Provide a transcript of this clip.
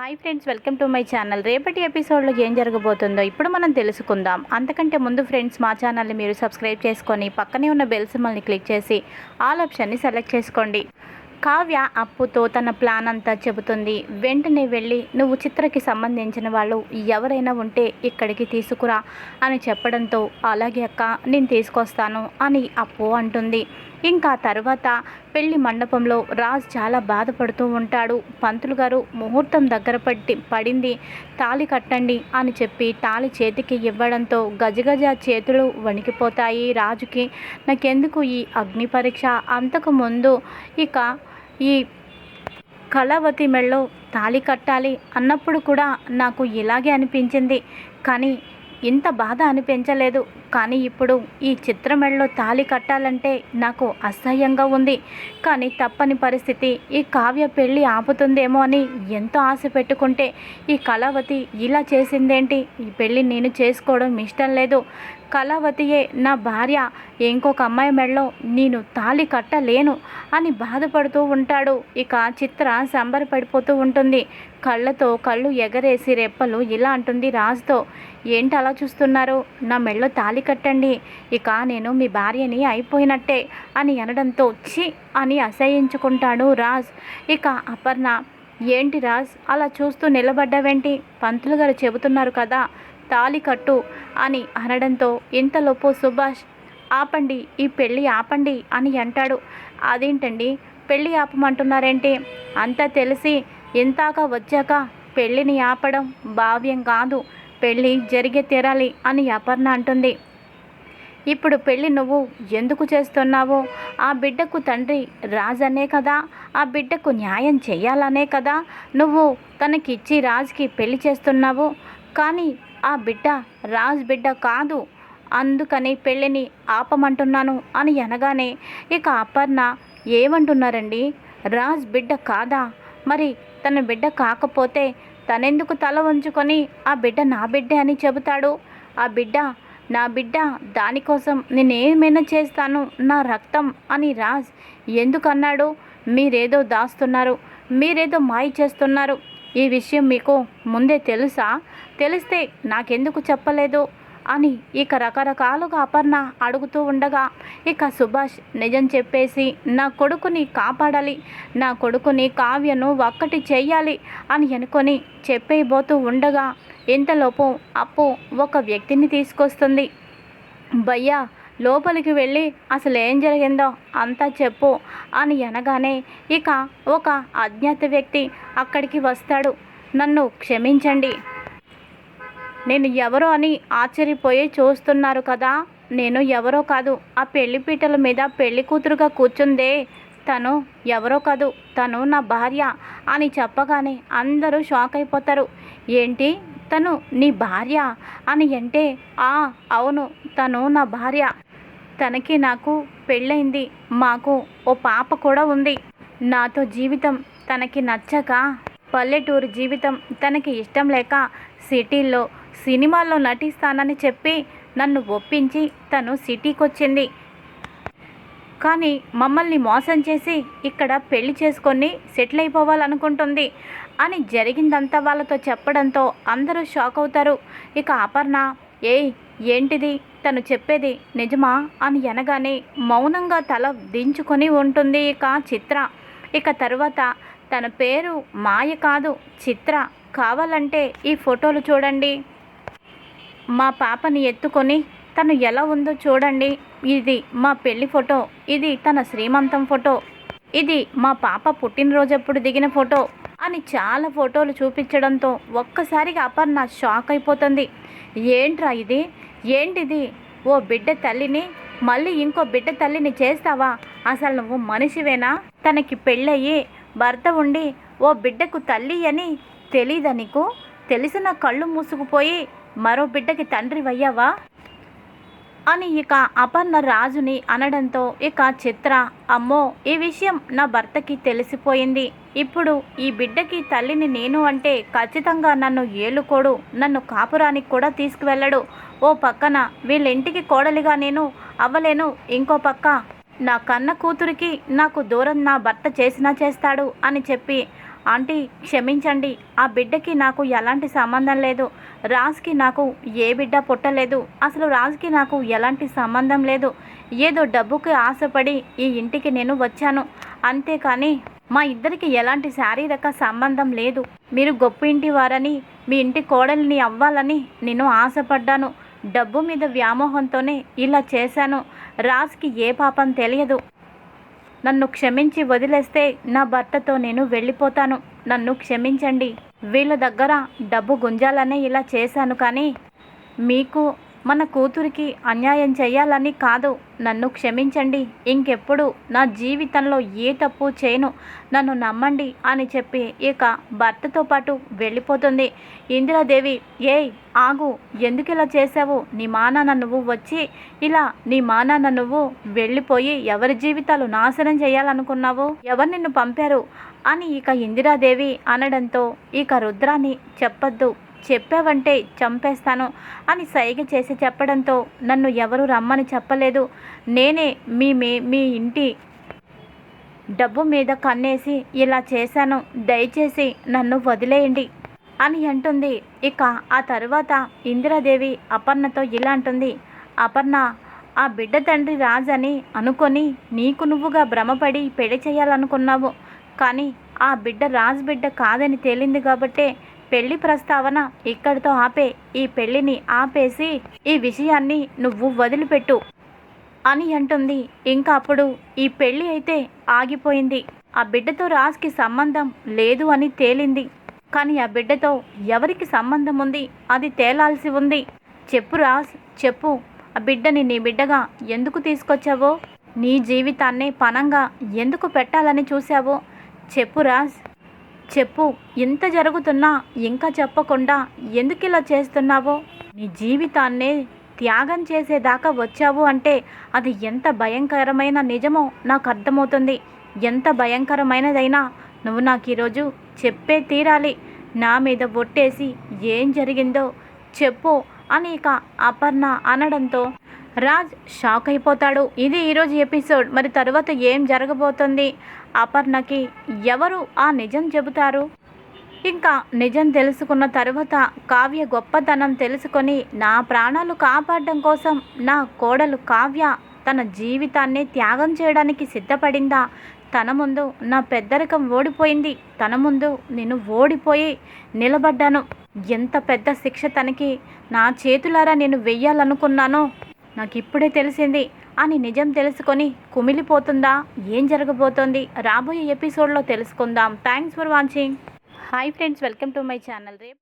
Hi friends welcome to my channel. రేపటి ఎపిసోడ్లో ఏం జరగబోతుందో ఇప్పుడు మనం తెలుసుకుందాం. అంతకంటే ముందు ఫ్రెండ్స్ మా ఛానల్ని మీరు సబ్స్క్రైబ్ చేసుకొని పక్కనే ఉన్న బెల్ సింబల్ని క్లిక్ చేసి ఆల్ ఆప్షన్ని సెలెక్ట్ చేసుకోండి. కావ్య అప్పుతో తన ప్లాన్ అంతా చెబుతుంది. వెంటనే వెళ్ళి నువ్వు చిత్రకి సంబంధించిన వాళ్ళు ఎవరైనా ఉంటే ఇక్కడికి తీసుకురా అని చెప్పడంతో అలాగే అక్క నేను తీసుకొస్తాను అని అప్పు అంటుంది. ఇంకా తర్వాత పెళ్ళి మండపంలో రాజ్ చాలా బాధపడుతూ ఉంటాడు. పంతులు గారు ముహూర్తం దగ్గర పట్టి పడింది. తాళి కట్టండి అని చెప్పి తాళి చేతికి ఇవ్వడంతో గజగజ చేతులు వణికిపోతాయి. రాజుకి నాకెందుకు ఈ అగ్ని పరీక్ష? అంతకు ముందు ఇక ఈ కళావతి మెళ్ళో తాళి కట్టాలి అన్నప్పుడు కూడా నాకు ఇలాగే అనిపించింది. కానీ ఇంత బాధ అనిపించలేదు. కానీ ఇప్పుడు ఈ చిత్రమెళ్ళలో తాళి కట్టాలంటే నాకు అసహ్యంగా ఉంది. కానీ తప్పని పరిస్థితి ఈ కావ్య పెళ్ళి ఆపుతుందేమో అని ఎంతో ఆశ పెట్టుకుంటే ఈ కళావతి ఇలా చేసిందేంటి? ఈ పెళ్ళి నేను చేసుకోవడం ఇష్టం లేదు. కళావతియే నా భార్య. ఇంకొక అమ్మాయి మెడలో నేను తాళి కట్టలేను అని బాధపడుతూ ఉంటాడు. ఇక చిత్ర సంబరపడిపోతూ ఉంటుంది. కళ్ళతో కళ్ళు ఎగరేసి రెప్పలు ఇలా అంటుంది రాజుతో. ఏంటి అలా చూస్తున్నారు? నా మెడలో తాళి కట్టండి. ఇక నేను మీ భార్యని అయిపోయినట్టే అని అనడంతో చి అని అసహ్యించుకుంటాడు రాజ్. ఇక అపర్ణ ఏంటి రాజ్? అలా చూస్తూ నిలబడ్డావేంటి? పంతులు గారు చెబుతున్నారు కదా తాళి కట్టు అని అనడంతో ఇంతలోపు సుభాష్ ఆపండి ఈ పెళ్ళి ఆపండి అని అంటాడు. అదేంటండి? పెళ్ళి ఆపమంటున్నారేంటి? అంతా తెలిసి ఇంతాక వచ్చాక పెళ్ళిని ఆపడం భావ్యం కాదు. పెళ్ళి జరిగే తీరాలి అని అపర్ణ అంటుంది. ఇప్పుడు పెళ్ళి నువ్వు ఎందుకు చేస్తున్నావో? ఆ బిడ్డకు తండ్రి రాజనే కదా ఆ బిడ్డకు న్యాయం చేయాలనే కదా నువ్వు తనకిచ్చి రాజుకి పెళ్ళి చేస్తున్నావు. కానీ ఆ బిడ్డ రాజ్ బిడ్డ కాదు. అందుకని పెళ్ళిని ఆపమంటున్నాను అని అనగానే ఇక అపర్ణ ఏమంటున్నారండి? రాజ్ బిడ్డ కాదా? మరి తన బిడ్డ కాకపోతే తనెందుకు తల వంచుకొని ఆ బిడ్డ నా బిడ్డే అని చెబుతాడు? ఆ బిడ్డ నా బిడ్డ దానికోసం నేనేమైనా చేస్తాను? నా రక్తం అని రాజ్ ఎందుకన్నాడు? మీరేదో దాస్తున్నారు మీరేదో మాయ చేస్తున్నారు. ఈ విషయం మీకు ముందే తెలుసా? తెలిస్తే నాకెందుకు చెప్పలేదు? అని ఇక రకరకాలుగా అపర్ణ అడుగుతూ ఉండగా ఇక సుభాష్ నిజం చెప్పేసి నా కొడుకుని కాపాడాలి నా కొడుకుని కావ్యను ఒక్కటి చెయ్యాలి అని అనుకొని చెప్పేయబోతూ ఉండగా ఇంతలోపు అప్పు ఒక వ్యక్తిని తీసుకొస్తుంది. భయ్యా లోపలికి వెళ్ళి అసలు ఏం జరిగిందో అంతా చెప్పు అని అనగానే ఇక ఒక అజ్ఞాత వ్యక్తి అక్కడికి వస్తాడు. నన్ను క్షమించండి. నేను ఎవరో అని ఆశ్చర్యపోయి చూస్తున్నారు కదా. నేను ఎవరో కాదు. ఆ పెళ్ళిపీటల మీద పెళ్ళి కూతురుగా కూర్చుందే. తను ఎవరో కాదు. తను నా భార్య అని చెప్పగానే అందరూ షాక్ అయిపోతారు. ఏంటి? తను నీ భార్య అని అంటే ఆ అవును తను నా భార్య. తనకి నాకు పెళ్ళైంది మాకు ఓ పాప కూడా ఉంది. నాతో జీవితం తనకి నచ్చక పల్లెటూరు జీవితం తనకి ఇష్టం లేక సిటీల్లో సినిమాల్లో నటిస్తానని చెప్పి నన్ను ఒప్పించి తను సిటీకి వచ్చింది కానీ మమ్మల్ని మోసం చేసి ఇక్కడ పెళ్ళి చేసుకొని సెటిల్ అయిపోవాలనుకుంటుంది. అని జరిగిందంతా వాళ్ళతో చెప్పడంతో అందరూ షాక్ అవుతారు. ఇక అపర్ణ ఏయ్ ఏంటిది? తను చెప్పేది నిజమా? అని అనగానే మౌనంగా తల దించుకొని ఉంటుంది ఇక చిత్ర. ఇక తర్వాత తన పేరు మాయ కాదు చిత్ర. కావాలంటే ఈ ఫోటోలు చూడండి. మా పాపని ఎత్తుకొని తను ఎలా ఉందో చూడండి. ఇది మా పెళ్ళి ఫోటో. ఇది తన శ్రీమంతం ఫోటో. ఇది మా పాప పుట్టినరోజప్పుడు దిగిన ఫోటో. అని చాలా ఫోటోలు చూపించడంతో ఒక్కసారిగా అపర్ణ షాక్ అయిపోతుంది. ఏంట్రా ఇది? ఏంటిది? ఓ బిడ్డ తల్లిని మళ్ళీ ఇంకో బిడ్డ తల్లిని చేస్తావా? అసలు నువ్వు మనిషివేనా? తనకి పెళ్ళయ్యి భర్త ఉండి ఓ బిడ్డకు తల్లి అని తెలీదా నీకు? తెలిసిన కళ్ళు మూసుకుపోయి మరో బిడ్డకి తండ్రి అయ్యావా అని ఇక అపర్ణ రాజుని అనడంతో ఇక చిత్ర అమ్మో ఈ విషయం నా భర్తకి తెలిసిపోయింది. ఇప్పుడు ఈ బిడ్డకి తల్లిని నేను అంటే ఖచ్చితంగా నన్ను ఏలుకోడు నన్ను కాపురానికి కూడా తీసుకువెళ్ళడు. ఓ పక్కన వీళ్ళింటికి కోడలిగా నేను అవ్వలేను ఇంకో పక్క నా కన్న కూతురికి నాకు దూరం నా భర్త చేసినా చేస్తాడు అని చెప్పి ఆంటీ క్షమించండి. ఆ బిడ్డకి నాకు ఎలాంటి సంబంధం లేదు. రాజ్కి నాకు ఏ బిడ్డ పుట్టలేదు. అసలు రాజ్కి నాకు ఎలాంటి సంబంధం లేదు. ఏదో డబ్బుకి ఆశపడి ఈ ఇంటికి నేను వచ్చాను. అంతేకాని మా ఇద్దరికి ఎలాంటి శారీరక సంబంధం లేదు. మీరు గొప్ప ఇంటి వారని మీ ఇంటి కోడలిని అవ్వాలని నేను ఆశపడ్డాను. డబ్బు మీద వ్యామోహంతోనే ఇలా చేశాను. రాజ్కి ఏ పాపం తెలియదు. నన్ను క్షమించి వదిలేస్తే నా భర్తతో నేను వెళ్ళిపోతాను. నన్ను క్షమించండి. వీళ్ళ దగ్గర డబ్బు గుంజాలనే ఇలా చేశాను కానీ మీకు మన కూతురికి అన్యాయం చేయాలని కాదు. నన్ను క్షమించండి. ఇంకెప్పుడు నా జీవితంలో ఏ తప్పు చేయను. నన్ను నమ్మండి అని చెప్పి ఇక భర్తతో పాటు వెళ్ళిపోతుంది. ఇందిరాదేవి ఏయ్ ఆగు. ఎందుకు ఇలా చేసావు నీ మానాన్న నువ్వు వచ్చి ఇలా నీ మానాన్న నువ్వు వెళ్ళిపోయి ఎవరి జీవితాలు నాశనం చేయాలనుకున్నావు ఎవరు నిన్ను పంపారు? అని ఇక ఇందిరాదేవి అనడంతో ఇక రుద్రాన్ని చెప్పొద్దు. చెప్పావంటే చంపేస్తాను అని సైగ చేసి చెప్పడంతో నన్ను ఎవరు రమ్మని చెప్పలేదు. నేనే మీ మే మీ ఇంటి డబ్బు మీద కన్నేసి ఇలా చేశాను. దయచేసి నన్ను వదిలేయండి అని అంటుంది. ఇక ఆ తరువాత ఇందిరాదేవి అపర్ణతో ఇలా అంటుంది. అపర్ణ ఆ బిడ్డ తండ్రి రాజని అనుకొని నీకు నువ్వుగా భ్రమపడి పెళ్ళి చేయాలనుకున్నావు. కానీ ఆ బిడ్డ రాజు బిడ్డ కాదని తేలింది కాబట్టే పెళ్ళి ప్రస్తావన ఇక్కడితో ఆపే ఈ పెళ్ళిని ఆపేసి ఈ విషయాన్ని నువ్వు వదిలిపెట్టు అని అంటుంది. ఇంకా అప్పుడు ఈ పెళ్ళి అయితే ఆగిపోయింది. ఆ బిడ్డతో రాజ్కి సంబంధం లేదు అని తేలింది. కానీ ఆ బిడ్డతో ఎవరికి సంబంధం ఉంది? అది తేలాల్సి ఉంది. చెప్పు రాజ్ చెప్పు. ఆ బిడ్డని నీ బిడ్డగా ఎందుకు తీసుకొచ్చావో? నీ జీవితాన్నే పనంగా ఎందుకు పెట్టాలని చూసావో చెప్పు రాజ్. చెప్పు. ఇంత జరుగుతున్నా ఇంకా చెప్పకుండా ఎందుకు ఇలా చేస్తున్నావో? నీ జీవితాన్నే త్యాగం చేసేదాకా వచ్చావు అంటే అది ఎంత భయంకరమైన నిజమో నాకు అర్థమవుతుంది. ఎంత భయంకరమైనదైనా నువ్వు నాకు ఈరోజు చెప్పే తీరాలి. నా మీద ఒట్టేసి ఏం జరిగిందో చెప్పు. అని ఇక అపర్ణ అనడంతో రాజ్ షాక్ అయిపోతాడు. ఇది ఈరోజు ఎపిసోడ్. మరి తరువాత ఏం జరగబోతుంది? అపర్ణకి ఎవరు ఆ నిజం చెబుతారు? ఇంకా నిజం తెలుసుకున్న తర్వాత కావ్య గొప్పతనం తెలుసుకొని నా ప్రాణాలు కాపాడడం కోసం నా కోడలు కావ్య తన జీవితాన్ని త్యాగం చేయడానికి సిద్ధపడిందా? తన ముందు నా పెద్దరికం ఓడిపోయింది. తన ముందు నేను ఓడిపోయి నిలబడ్డాను. ఎంత పెద్ద శిక్ష తనకి నా చేతులారా నేను వెయ్యాలనుకున్నానో నాకు ఇప్పుడే తెలిసింది. అని నిజం తెలుసుకొని కుమిలిపోతుందా? ఏం జరగబోతోంది? రాబోయే ఎపిసోడ్లో తెలుసుకుందాం. Thanks for watching. Hi friends welcome to my channel రేపు